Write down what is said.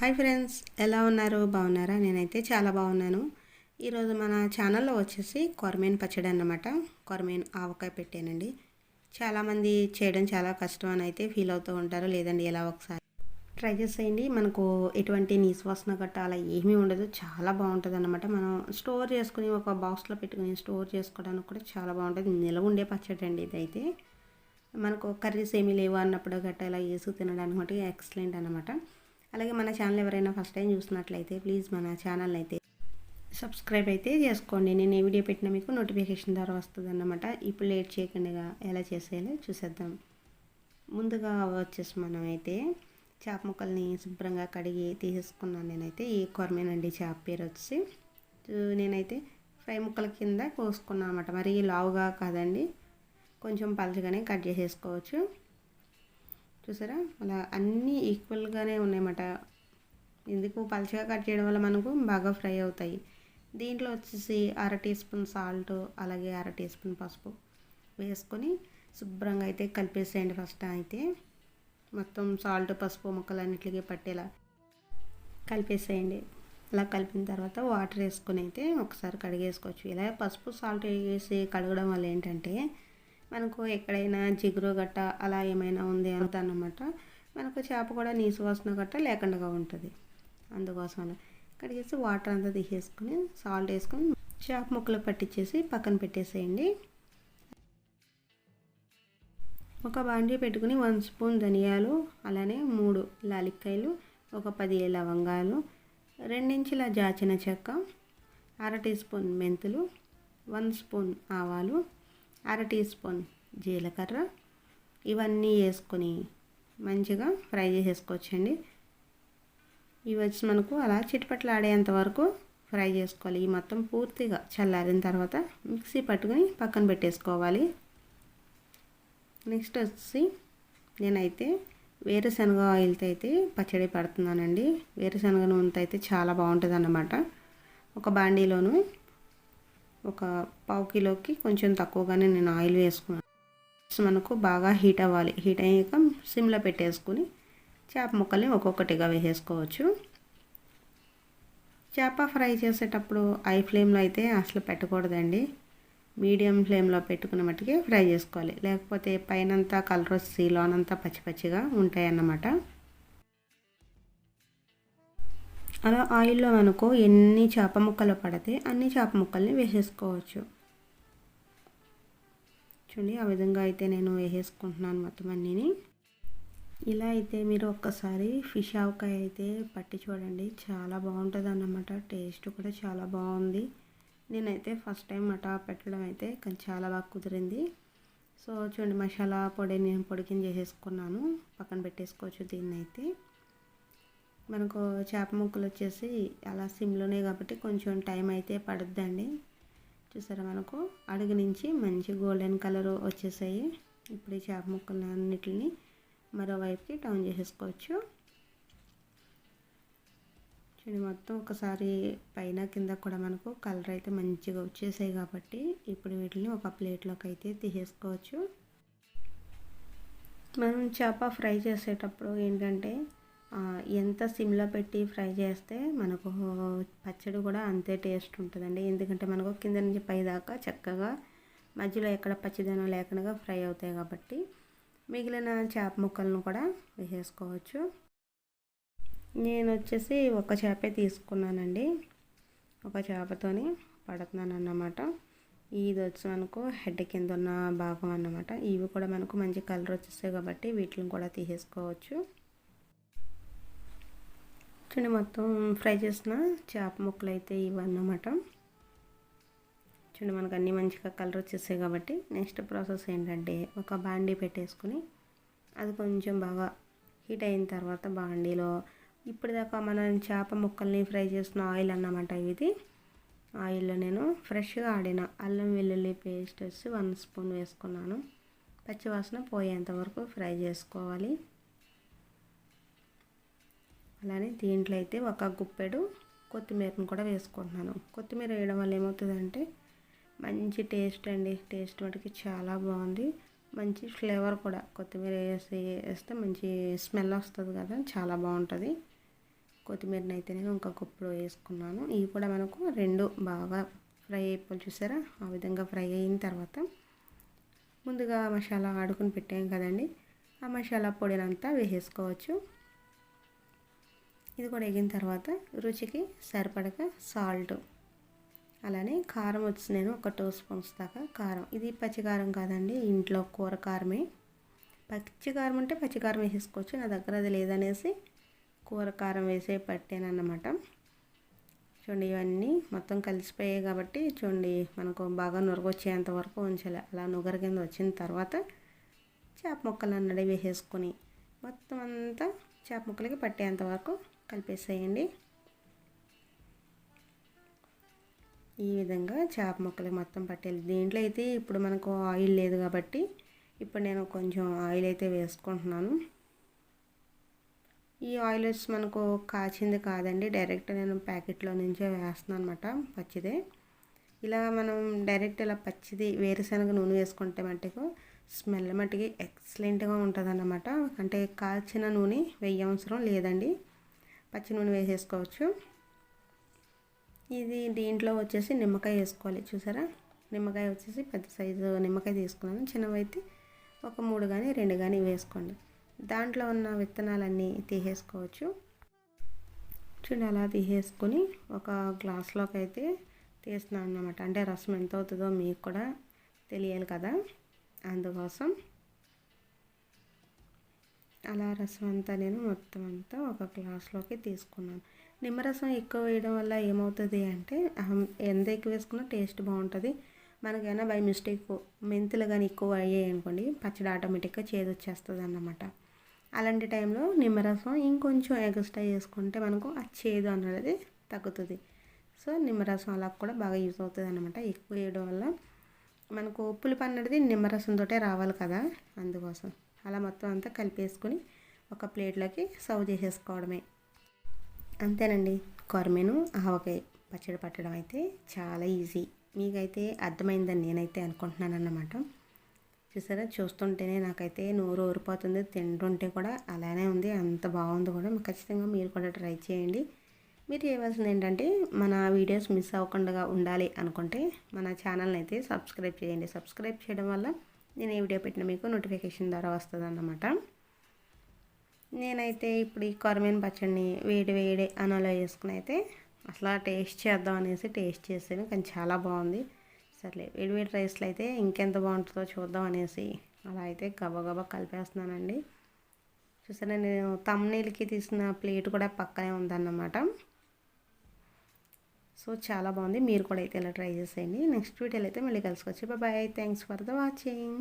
Hi friends ఎలా ఉన్నారు? బాగున్నారా? నేనైతే చాలా బాగున్నాను. ఈరోజు మన ఛానల్లో వచ్చేసి కొరమేన్ పచ్చడి అన్నమాట. కొరమేన్ ఆవకాయ పెట్టానండి. చాలామంది చేయడం చాలా కష్టం అని అయితే ఫీల్ అవుతూ ఉంటారు. లేదండి ఎలా ఒకసారి ట్రై చేసేయండి. మనకు ఎటువంటి నీసువాసన గట్ట అలా ఏమీ ఉండదు. చాలా బాగుంటుంది అనమాట మనం స్టోర్ చేసుకుని ఒక బాక్స్లో పెట్టుకుని స్టోర్ చేసుకోవడానికి కూడా చాలా బాగుంటుంది. నిలవ ఉండే పచ్చడి అండి ఇదైతే. మనకు కర్రీస్ ఏమీ లేవు అన్నప్పుడు గట్ట ఇలా వేసుకు తినడానికి ఎక్సలెంట్ అనమాట అలాగే మన ఛానల్ ఎవరైనా ఫస్ట్ టైం చూసినట్లయితే ప్లీజ్ మన ఛానల్ అయితే సబ్స్క్రైబ్ అయితే చేసుకోండి. నేను ఏ వీడియో పెట్టినా మీకు నోటిఫికేషన్ ద్వారా వస్తుంది అన్నమాట ఇప్పుడు లేట్ చేయకుండా ఎలా చేసేయాలో చూసేద్దాం. ముందుగా వచ్చేసి మనం అయితే చేప ముక్కల్ని శుభ్రంగా కడిగి తీసేసుకున్నాను నేనైతే. ఈ కొరమేనండి చేప పేరు వచ్చి నేనైతే ఫ్రై ముక్కల కింద కోసుకున్నాను అనమాట మరి లావుగా కాదండి. కొంచెం పలచగానే కట్ చేసేసుకోవచ్చు. చూసారా? అలా అన్నీ ఈక్వల్గానే ఉన్నాయన్నమాట. ఎందుకు? పలుచగా కట్ చేయడం వల్ల మనకు బాగా ఫ్రై అవుతాయి. దీంట్లో వచ్చేసి అర టీ స్పూన్ సాల్ట్ అలాగే అర టీ స్పూన్ పసుపు వేసుకొని శుభ్రంగా అయితే కలిపేసేయండి ఫస్ట్ అయితే. మొత్తం సాల్ట్ పసుపు ముక్కలన్నిటికీ పట్టేలా కలిపేసేయండి. అలా కలిపిన తర్వాత వాటర్ వేసుకొని అయితే ఒకసారి కడిగేసుకోవచ్చు. ఇలా పసుపు సాల్ట్ వేసి కడగడం వల్ల ఏంటంటే మనకు ఎక్కడైనా జిగురు గట్ట అలా ఏమైనా ఉంది అన్నమాట మనకు చేప కూడా నీసు వాసన గట్ట లేకుండా ఉంటుంది. అందుకోసం అలా కడిగేసి వాటర్ అంతా తీసేసుకుని సాల్ట్ వేసుకొని చేప ముక్కలు పట్టించేసి పక్కన పెట్టేసేయండి. ఒక బాండీ పెట్టుకుని వన్ స్పూన్ ధనియాలు అలానే మూడు లాలిక్కాయలు ఒక పది లవంగాలు రెండించిల జాచిన చెక్క అర టీ స్పూన్ మెంతులు వన్ స్పూన్ ఆవాలు అర టీ స్పూన్ జీలకర్ర ఇవన్నీ వేసుకొని మంచిగా ఫ్రై చేసేసుకోవచ్చండి. ఇవి వచ్చి మనకు అలా చిట్పట్లు ఆడేంత వరకు ఫ్రై చేసుకోవాలి. ఈ మొత్తం పూర్తిగా చల్లారిన తర్వాత మిక్సీ పట్టుకొని పక్కన పెట్టేసుకోవాలి. నెక్స్ట్ వచ్చి నేనైతే వేరుశనగ ఆయిల్తో అయితే పచ్చడి పడుతున్నానండి. వేరుశనగ నూనెతో అయితే చాలా బాగుంటుంది అన్నమాట ఒక బాండీలోను ఒక పావు కిలోకి కొంచెం తక్కువగానే నేను ఆయిల్ వేసుకున్నాను. మనకు బాగా హీట్ అవ్వాలి. హీట్ అయ్యాక సిమ్లో పెట్టేసుకుని చేప ముక్కల్ని ఒక్కొక్కటిగా వేసేసుకోవచ్చు. చేప ఫ్రై చేసేటప్పుడు ఐ ఫ్లేమ్లో అయితే అసలు పెట్టకూడదండి. మీడియం ఫ్లేమ్లో పెట్టుకున్న మట్టుకే ఫ్రై చేసుకోవాలి. లేకపోతే పైనంతా కలర్ వచ్చి లోనంతా పచ్చి పచ్చిగా ఉంటాయన్నమాట. అలా ఆయిల్లో మనకు ఎన్ని చేప ముక్కలు పడితే అన్ని చేప ముక్కల్ని వేసేసుకోవచ్చు. చూడండి ఆ విధంగా అయితే నేను వేసేసుకుంటున్నాను మొత్తం అన్నీని. ఇలా అయితే మీరు ఒక్కసారి ఫిష్ ఆవకాయ అయితే పట్టి చూడండి చాలా బాగుంటుంది అన్నమాట టేస్ట్ కూడా చాలా బాగుంది. నేనైతే ఫస్ట్ టైం అట పెట్టడం అయితే చాలా బాగా కుదిరింది. సో చూడండి మసాలా పొడి నేను పొడి కింద చేసేసుకున్నాను. పక్కన పెట్టేసుకోవచ్చు దీన్ని అయితే మనకు చేప ముక్కలు వచ్చేసి అలా సిమ్లోనే కాబట్టి కొంచెం టైం అయితే పడుద్దండి. చూసారా మనకు? అడుగు నుంచి మంచి గోల్డెన్ కలర్ వచ్చేసాయి. ఇప్పుడు ఈ చేప ముక్కలు అన్నిటిని మరోవైపుకి టౌన్ చేసేసుకోవచ్చు. చూడండి మొత్తం ఒకసారి పైన కింద కూడా మనకు కలర్ అయితే మంచిగా వచ్చేసాయి కాబట్టి ఇప్పుడు వీటిని ఒక ప్లేట్లోకి అయితే తీసేసుకోవచ్చు. మనం చేప ఫ్రై చేసేటప్పుడు ఏంటంటే ఎంత సిమ్లో పెట్టి ఫ్రై చేస్తే మనకు పచ్చడి కూడా అంతే టేస్ట్ ఉంటుందండి. ఎందుకంటే మనకు కింద నుంచి పై దాకా చక్కగా మధ్యలో ఎక్కడ పచ్చిదనం లేకుండా ఫ్రై అవుతాయి కాబట్టి మిగిలిన చేప ముక్కలను కూడా వేసేసుకోవచ్చు. నేను వచ్చేసి ఒక చేపే తీసుకున్నానండి. ఒక చేపతోని పడుతున్నాను అన్నమాట. ఇది వచ్చి మనకు హెడ్ కింద ఉన్న భాగం అన్నమాట. ఇవి కూడా మనకు మంచి కలర్ వచ్చేస్తాయి కాబట్టి వీటిని కూడా తీసేసుకోవచ్చు. చూడండి మొత్తం ఫ్రై చేసిన చేప ముక్కలు అయితే ఇవన్నమాట చూడండి మనకు అన్నీ మంచిగా కలర్ వచ్చేసాయి కాబట్టి నెక్స్ట్ ప్రాసెస్ ఏంటంటే ఒక బాండీ పెట్టేసుకుని అది కొంచెం బాగా హీట్ అయిన తర్వాత బాండీలో ఇప్పటిదాకా మనం చేప ముక్కల్ని ఫ్రై చేసిన ఆయిల్ అన్నమాట ఇది ఆయిల్లో నేను ఫ్రెష్గా ఆడిన అల్లం వెల్లుల్లి పేస్ట్ వచ్చి వన్ స్పూన్ వేసుకున్నాను. పచ్చివాసన పోయేంత వరకు ఫ్రై చేసుకోవాలి. అలానే దీంట్లో అయితే ఒక గుప్పెడు కొత్తిమీరను కూడా వేసుకుంటున్నాను. కొత్తిమీర వేయడం వల్ల ఏమవుతుందంటే మంచి టేస్ట్ అండి. టేస్ట్ మటుకి చాలా బాగుంది. మంచి ఫ్లేవర్ కూడా. కొత్తిమీర వేసి వేస్తే మంచి స్మెల్ వస్తుంది కదా చాలా బాగుంటుంది. కొత్తిమీరని అయితే నేను ఇంకా గుప్పుడు వేసుకున్నాను. ఇవి కూడా మనకు రెండు బాగా ఫ్రై అయిపోయి చూసారా? ఆ విధంగా ఫ్రై అయిన తర్వాత ముందుగా మసాలా ఆడుకుని పెట్టాం కదండి. ఆ మసాలా పొడినంతా వేసేసుకోవచ్చు. ఇది కూడా ఎగిన తర్వాత రుచికి సరిపడక సాల్ట్. అలానే కారం వచ్చి నేను ఒక టూ స్పూన్స్ దాకా కారం. ఇది పచ్చికారం కాదండి ఇంట్లో కూర కారమే. పచ్చికారం అంటే పచ్చికారం వేసేసుకోవచ్చు నా దగ్గర అది లేదనేసి కూర కారం వేసే పట్టాను అన్నమాట చూడండి ఇవన్నీ మొత్తం కలిసిపోయాయి కాబట్టి చూడండి మనకు బాగా నురగొచ్చేంత వరకు ఉంచాలి. అలా నుగర కింద వచ్చిన తర్వాత చేప ముక్కలు అన్నడే వేసేసుకొని మొత్తం అంతా చేప ముక్కలకి పట్టేంత వరకు కలిపేసేయండి. ఈ విధంగా చేప ముక్కలకి మొత్తం పట్టేది దీంట్లో అయితే ఇప్పుడు మనకు ఆయిల్ లేదు కాబట్టి ఇప్పుడు నేను కొంచెం ఆయిల్ అయితే వేసుకుంటున్నాను. ఈ ఆయిల్ వచ్చి మనకు కాచింది కాదండి. డైరెక్ట్ నేను ప్యాకెట్లో నుంచే వేస్తున్నాను అనమాట పచ్చిదే. ఇలా మనం డైరెక్ట్ ఇలా పచ్చిది వేరుశనగ నూనె వేసుకుంటే మట్టుకు స్మెల్ మట్టుకి ఎక్సలెంట్గా ఉంటుంది అన్నమాట అంటే కాల్చిన నూనె అవసరం లేదండి. పచ్చి నూనె వేసేసుకోవచ్చు. ఇది దీంట్లో వచ్చేసి నిమ్మకాయ వేసుకోవాలి చూసారా? నిమ్మకాయ వచ్చేసి పెద్ద సైజు నిమ్మకాయ తీసుకున్నాను. చిన్నవైతే ఒక మూడు కానీ రెండు కానీ వేసుకోండి. దాంట్లో ఉన్న విత్తనాలన్నీ తీసేసుకోవచ్చు. చూడండి అలా తీసేసుకొని ఒక గ్లాస్లోకి అయితే తీస్తున్నాను అనమాట అంటే రసం ఎంత అవుతుందో మీకు కూడా తెలియాలి కదా. అందుకోసం అలా రసం అంతా నేను మొత్తం అంతా ఒక గ్లాస్లోకి తీసుకున్నాను. నిమ్మరసం ఎక్కువ వేయడం వల్ల ఏమవుతుంది అంటే ఎంత ఎక్కువ వేసుకున్నా టేస్ట్ బాగుంటుంది. మనకైనా బై మిస్టేక్ మెంతులు కానీ ఎక్కువ అయ్యాయి అనుకోండి పచ్చడి ఆటోమేటిక్గా చేదు వచ్చేస్తుంది అన్నమాట అలాంటి టైంలో నిమ్మరసం ఇంకొంచెం ఎక్స్ట్రా చేసుకుంటే మనకు ఆ చేదు అన్నది తగ్గుతుంది. సో నిమ్మరసం అలా కూడా బాగా యూజ్ అవుతుంది అనమాట ఎక్కువ వేయడం వల్ల మనకు పులుపు అన్నది నిమ్మరసంతో రావాలి కదా అందుకోసం. అలా మొత్తం అంతా కలిపేసుకొని ఒక ప్లేట్లోకి సర్వ్ చేసేసుకోవడమే. అంతేనండి. కొరమేను ఆవకాయ పచ్చడి పట్టడం అయితే చాలా ఈజీ. మీకైతే అర్థమైందని నేనైతే అనుకుంటున్నాను అన్నమాట చూసారా? చూస్తుంటేనే నాకైతే నోరు ఊరిపోతుంది. తింటుంటే కూడా అలానే ఉంది. అంత బాగుంది కూడా. ఖచ్చితంగా మీరు కూడా ట్రై చేయండి. మీరు చేయవలసింది ఏంటంటే మన వీడియోస్ మిస్ అవ్వకుండా ఉండాలి అనుకుంటే మన ఛానల్ని అయితే సబ్స్క్రైబ్ చేయండి. సబ్స్క్రైబ్ చేయడం వల్ల నేను ఏ వీడియో పెట్టినా మీకు నోటిఫికేషన్ ద్వారా వస్తుంది అన్నమాట నేనైతే ఇప్పుడు ఈ కొరమైన పచ్చడిని వేడి వేడి అనలో వేసుకుని అయితే అసలు టేస్ట్ చేద్దాం అనేసి టేస్ట్ చేసాను. కానీ చాలా బాగుంది. సర్లే వేడి వేడి రైస్లో అయితే ఇంకెంత బాగుంటుందో చూద్దాం అనేసి అలా అయితే గబగబా కలిపేస్తున్నానండి. చూసారా నేను తమ్నీళ్ళకి తీసిన ప్లేట్ కూడా పక్కనే ఉందన్నమాట. సో చాలా బాగుంది. మీరు కూడా అయితే ఇలా ట్రై చేసేయండి. నెక్స్ట్ వీడియోలో అయితే మళ్ళీ కలుసుకోవచ్చు bye thanks for the watching